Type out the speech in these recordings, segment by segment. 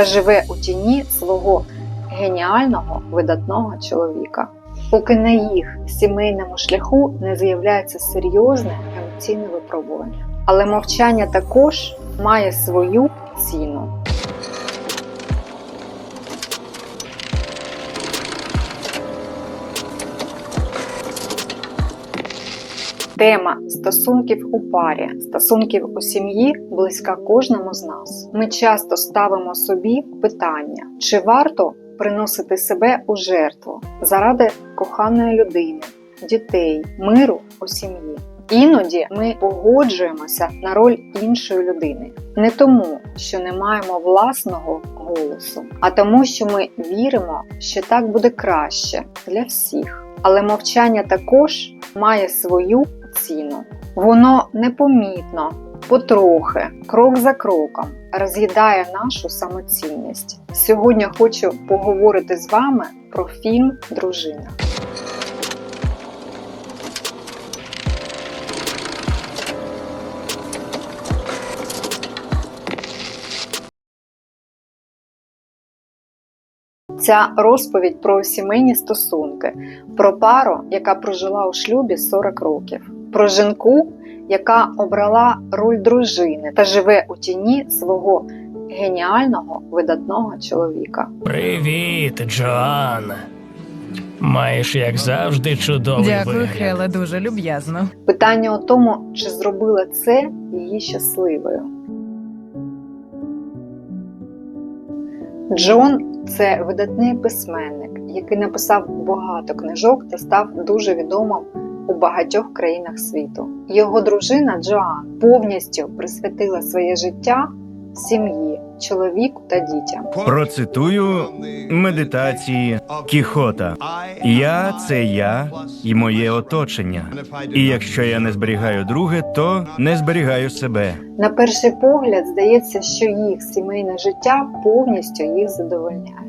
та живе у тіні свого геніального видатного чоловіка. Поки на їх сімейному шляху не з'являється серйозне емоційне випробування. Але мовчання також має свою ціну. Тема стосунків у парі, стосунків у сім'ї близька кожному з нас. Ми часто ставимо собі питання, чи варто приносити себе у жертву заради коханої людини, дітей, миру у сім'ї. Іноді ми погоджуємося на роль іншої людини не тому, що не маємо власного голосу, а тому, що ми віримо, що так буде краще для всіх. Але мовчання також має свою ціну. Воно непомітно, потрохи, крок за кроком роз'їдає нашу самоцінність. Сьогодні хочу поговорити з вами про фільм Дружина. Ця розповідь про сімейні стосунки, про пару, яка прожила у шлюбі 40 років, про жінку, яка обрала роль дружини та живе у тіні свого геніального видатного чоловіка. Привіт, Джоанна. Маєш, як завжди, чудовий Дякую, вигляд. Хела, дуже люб'язно. Питання у тому, чи зробила це її щасливою. Джон це видатний письменник, який написав багато книжок та став дуже відомим у багатьох країнах світу. Його дружина Джоан повністю присвятила своє життя сім'ї, чоловіку та дітям. Процитую медитації Кіхота. Я це я і моє оточення. І якщо я не зберігаю друге, то не зберігаю себе. На перший погляд здається, що їх сімейне життя повністю їх задовольняє.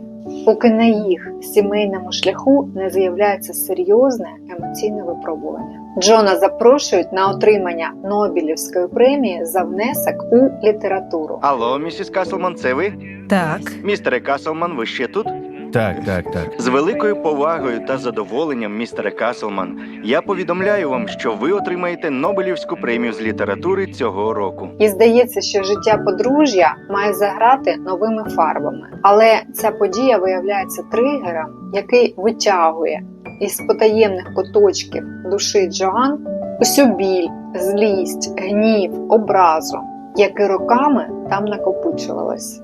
Поки на їх сімейному шляху не з'являється серйозне емоційне випробування. Джона запрошують на отримання Нобелівської премії за внесок у літературу. Алло, місіс Каслман, це ви? Так, Містере Каслман, ви ще тут? Так, так, так. З великою повагою та задоволенням, містере Каслман, я повідомляю вам, що ви отримаєте Нобелівську премію з літератури цього року. І здається, що життя подружжя має заграти новими фарбами. Але ця подія виявляється тригером, який витягує із потаємних куточків душі Джоан усю біль, злість, гнів, образу, які роками там накопичувалось.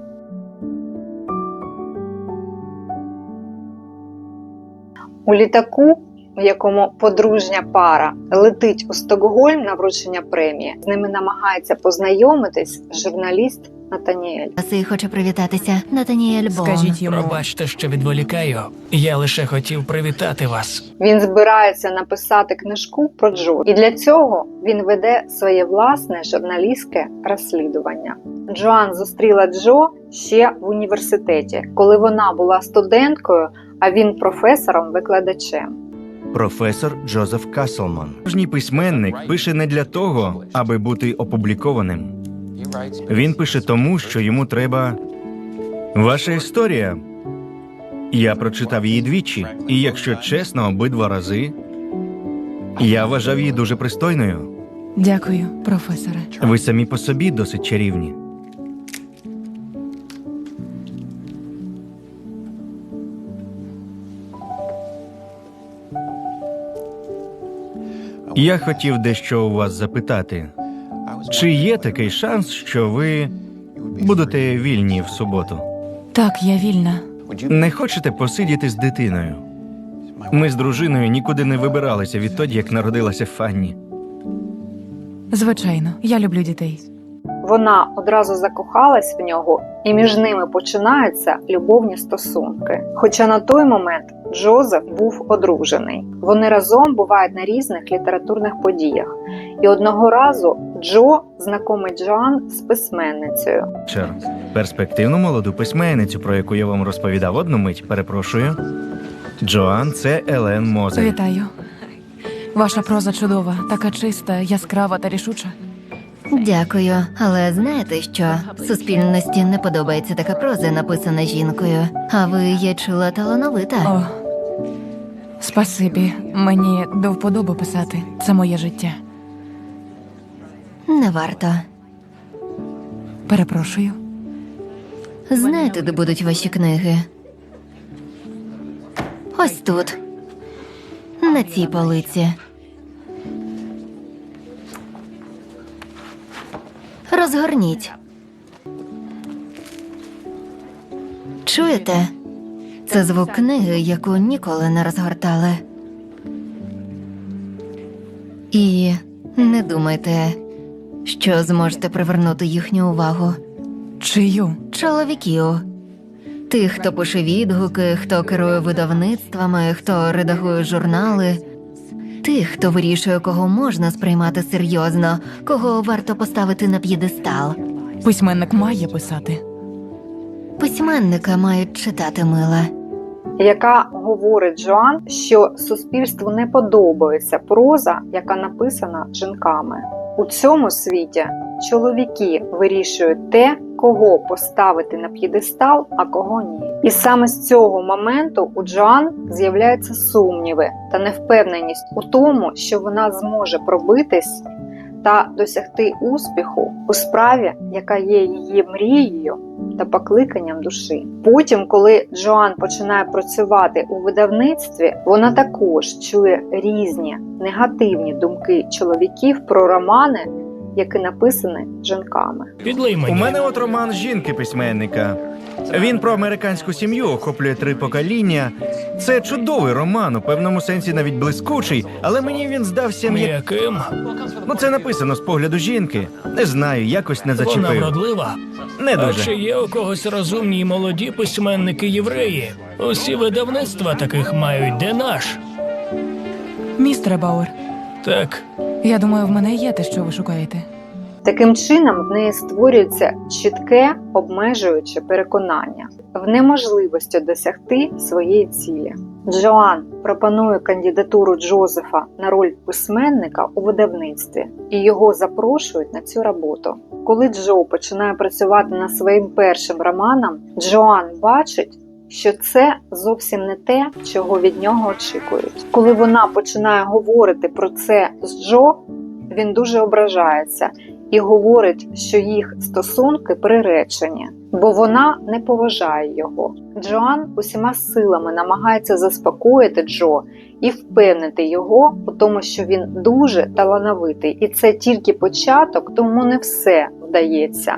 У літаку, в якому подружня пара летить у Стокгольм на вручення премії, з ними намагається познайомитись журналіст Натаніель. Василь хоче привітатися. Натаніель Бон. скажіть йому. Пробачте, що відволікаю. Я лише хотів привітати вас. Він збирається написати книжку про Джо, і для цього він веде своє власне журналістське розслідування. Джоан зустріла Джо ще в університеті, коли вона була студенткою, а він професором-викладачем. Професор Джозеф Каслман. Кожній письменник пише не для того, аби бути опублікованим. Він пише тому, що йому треба. Ваша історія. Я прочитав її двічі, і якщо чесно, обидва рази. Я вважав її дуже пристойною. Дякую, професоре. Ви самі по собі досить чарівні. Я хотів дещо у вас запитати. Чи є такий шанс, що ви будете вільні в суботу? Так, я вільна. Не хочете посидіти з дитиною? Ми з дружиною нікуди не вибиралися відтоді, як народилася Фанні. Звичайно, я люблю дітей. Вона одразу закохалась в нього, і між ними починаються любовні стосунки. Хоча на той момент Джозеф був одружений. Вони разом бувають на різних літературних подіях. І одного разу Джо знайомить Джоан з письменницею. Чер, перспективну молоду письменницю, про яку я вам розповідав одну мить, перепрошую. Джоан це Елен Мозель. Вітаю. Ваша проза чудова, така чиста, яскрава та рішуча. Дякую, але знаєте що? Суспільності не подобається така проза, написана жінкою. А ви я чула талановита. О, спасибі. Мені до вподоби писати. Це моє життя. Не варто. Перепрошую. Знаєте, де будуть ваші книги? Ось тут. На цій полиці. Розгорніть. Чуєте? Це звук книги, яку ніколи не розгортали. І не думайте, що зможете привернути їхню увагу. Чию? Чоловіків. Тих, хто пише відгуки, хто керує видавництвами, хто редагує журнали. Тих, хто вирішує, кого можна сприймати серйозно, кого варто поставити на п'єдестал. Письменник має писати. Письменника мають читати мила. яка говорить Джоан, що суспільству не подобається проза, яка написана жінками. У цьому світі чоловіки вирішують те, кого поставити на п'єдестал, а кого ні. І саме з цього моменту у Джоан з'являються сумніви та невпевненість у тому, що вона зможе пробитись та досягти успіху у справі, яка є її мрією та покликанням душі. Потім, коли Джоан починає працювати у видавництві, вона також чує різні негативні думки чоловіків про романи, які написані жінками. Підлий У мене от роман жінки письменника. Він про американську сім'ю охоплює три покоління. Це чудовий роман, у певному сенсі навіть блискучий, але мені він здався м'я... Яким? Ну це написано з погляду жінки. Не знаю, якось не Вона вродлива. Не А чи є у когось розумні й молоді письменники євреї? Усі видавництва таких мають, де наш? Містере Бауер, Так, я думаю, в мене є те, що ви шукаєте. Таким чином, в неї створюється чітке обмежуюче переконання в неможливості досягти своєї цілі. Джоан пропонує кандидатуру Джозефа на роль письменника у видавництві, і його запрошують на цю роботу. Коли Джо починає працювати над своїм першим романом, Джоан бачить. Що це зовсім не те, чого від нього очікують. Коли вона починає говорити про це з Джо, він дуже ображається і говорить, що їх стосунки приречені, бо вона не поважає його. Джоан усіма силами намагається заспокоїти Джо і впевнити його у тому, що він дуже талановитий, і це тільки початок, тому не все вдається.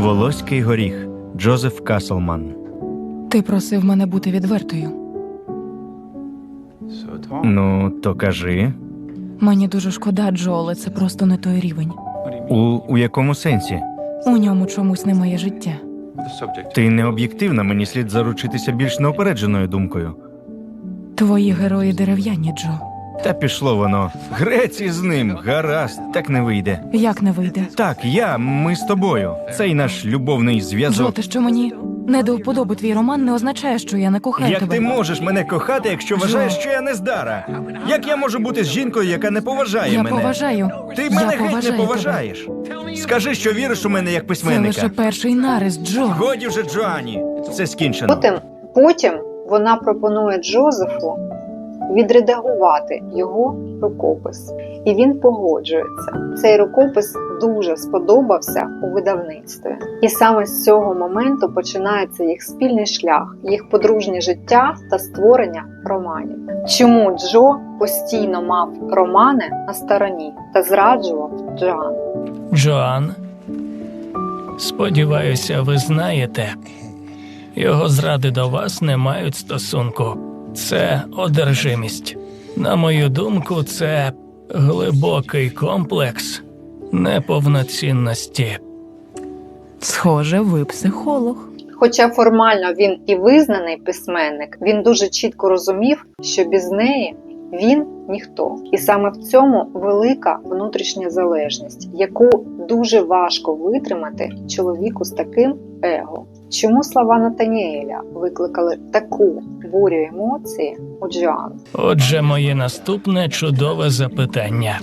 Волоський горіх Джозеф Каслман. Ти просив мене бути відвертою. Ну, то кажи, Мені дуже шкода, Джо, але це просто не той рівень. у, у якому сенсі? У ньому чомусь немає життя. Ти не об'єктивна, мені слід заручитися більш неупередженою думкою. Твої герої дерев'яні, Джо. Та пішло воно. Грець із ним, гаразд, так не вийде. Як не вийде? Так, я, ми з тобою. Цей наш любовний Джо, зв'язок. те, що мені не до вподоби твій роман, не означає, що я не кохаю Як тебе. ти можеш мене кохати, якщо вважаєш, що я не здара? Як я можу бути з жінкою, яка не поважає я мене? поважаю. Ти я мене геть не поважаю поважаєш. Скажи, що віриш у мене як Тебе. Це письменника. лише перший нарис, Джо. Годі вже, Джоані. Це скінчено. Потім, потім вона пропонує Джозефу відредагувати його рукопис, і він погоджується. Цей рукопис дуже сподобався у видавництві, і саме з цього моменту починається їх спільний шлях, їх подружнє життя та створення романів. Чому Джо постійно мав романи на стороні та зраджував Джоан? Джоан. Сподіваюся, ви знаєте. Його зради до вас не мають стосунку. Це одержимість. На мою думку, це глибокий комплекс неповноцінності. Схоже, ви психолог. Хоча формально він і визнаний письменник, він дуже чітко розумів, що без неї він ніхто. І саме в цьому велика внутрішня залежність, яку дуже важко витримати чоловіку з таким его. Чому слова Натаніеля викликали таку бурю емоції, у Джоан. Отже, моє наступне чудове запитання.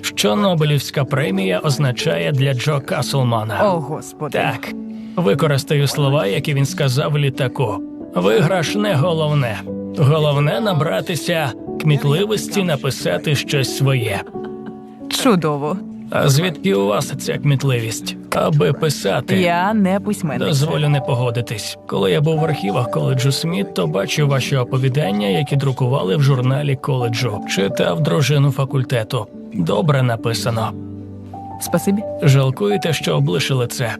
Що Нобелівська премія означає для Джо Каслмана? О, господи. Так, використаю слова, які він сказав в літаку. Виграш не головне. Головне набратися кмітливості написати щось своє. Чудово. А звідки у вас ця кмітливість? Аби писати. Я не письменник. Дозволю не погодитись. Коли я був в архівах коледжу Сміт, то бачив ваші оповідання, які друкували в журналі коледжу. Читав дружину факультету. Добре написано. Спасибі. Жалкуєте, що облишили це.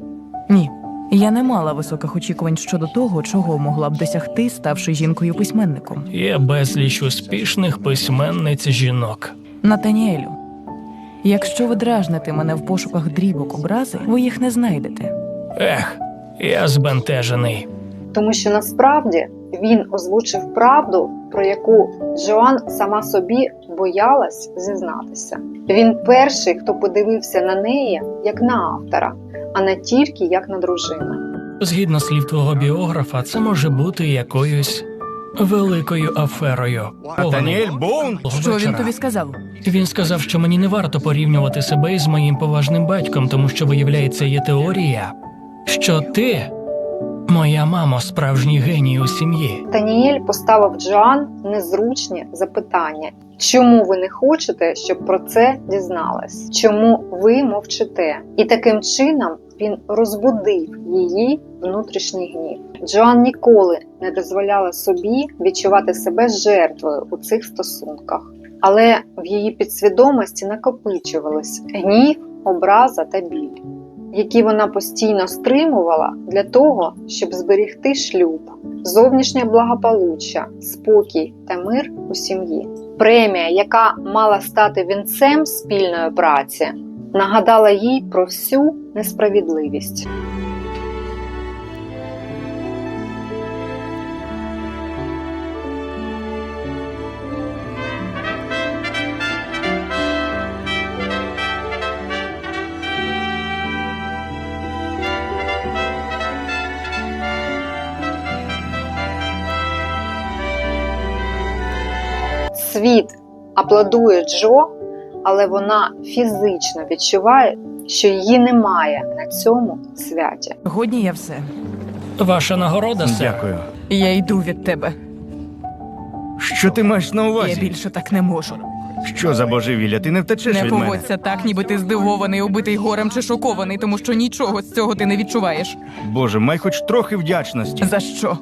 Ні. Я не мала високих очікувань щодо того, чого могла б досягти, ставши жінкою письменником. Є безліч успішних письменниць жінок. Натаніелю, якщо ви дражните мене в пошуках дрібок образи, ви їх не знайдете. Ех, я збентежений. Тому що насправді він озвучив правду, про яку Джоан сама собі боялась зізнатися. Він перший, хто подивився на неї як на автора, а не тільки як на дружину. Згідно слів твого біографа, це може бути якоюсь великою аферою. Натаніель Боун? Що він тобі сказав? Він сказав, що мені не варто порівнювати себе із моїм поважним батьком, тому що, виявляється, є теорія, що ти, моя мама справжній геній у сім'ї. Таніель поставив Джоан незручні запитання. Чому ви не хочете, щоб про це дізналась? Чому ви мовчите? І таким чином він розбудив її внутрішній гнів. Джоан ніколи не дозволяла собі відчувати себе жертвою у цих стосунках, але в її підсвідомості накопичувались гнів, образа та біль, які вона постійно стримувала для того, щоб зберігти шлюб, зовнішнє благополуччя, спокій та мир у сім'ї. Премія, яка мала стати вінцем спільної праці, нагадала їй про всю несправедливість. Світ аплодує Джо, але вона фізично відчуває, що її немає на цьому святі. Годні я все. Ваша нагорода, сер. Дякую. Я йду від тебе. Що ти маєш на увазі? Я більше так не можу. Що за божевілля? Ти не втечеш Не від мене. поводься так, ніби ти здивований, убитий горем чи шокований, тому що нічого з цього ти не відчуваєш. Боже, май хоч трохи вдячності За що?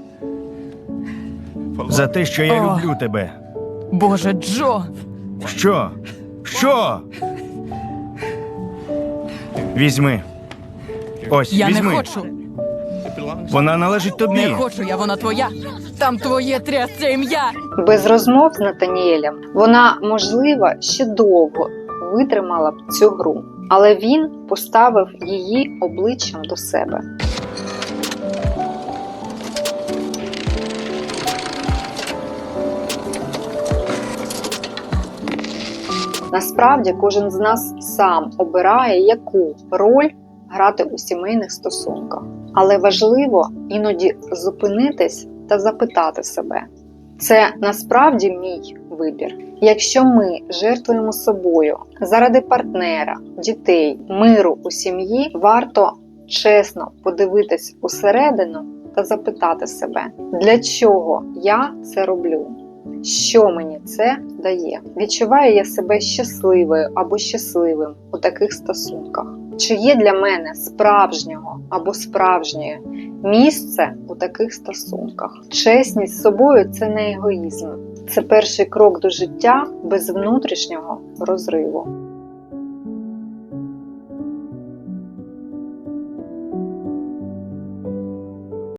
за те, що я О. люблю тебе. Боже, Джо! Що? Що? Візьми. Ось, Я візьми. не хочу. Вона належить тобі. Не хочу, я вона твоя. Там твоє трясце ім'я. Без розмов з Натаніелем вона, можливо, ще довго витримала б цю гру, але він поставив її обличчям до себе. Насправді кожен з нас сам обирає, яку роль грати у сімейних стосунках. Але важливо іноді зупинитись та запитати себе, це насправді мій вибір. Якщо ми жертвуємо собою заради партнера, дітей, миру у сім'ї, варто чесно подивитись усередину та запитати себе, для чого я це роблю? Що мені це дає? Відчуваю я себе щасливою або щасливим у таких стосунках? Чи є для мене справжнього або справжньої місце у таких стосунках? Чесність з собою це не егоїзм, це перший крок до життя без внутрішнього розриву.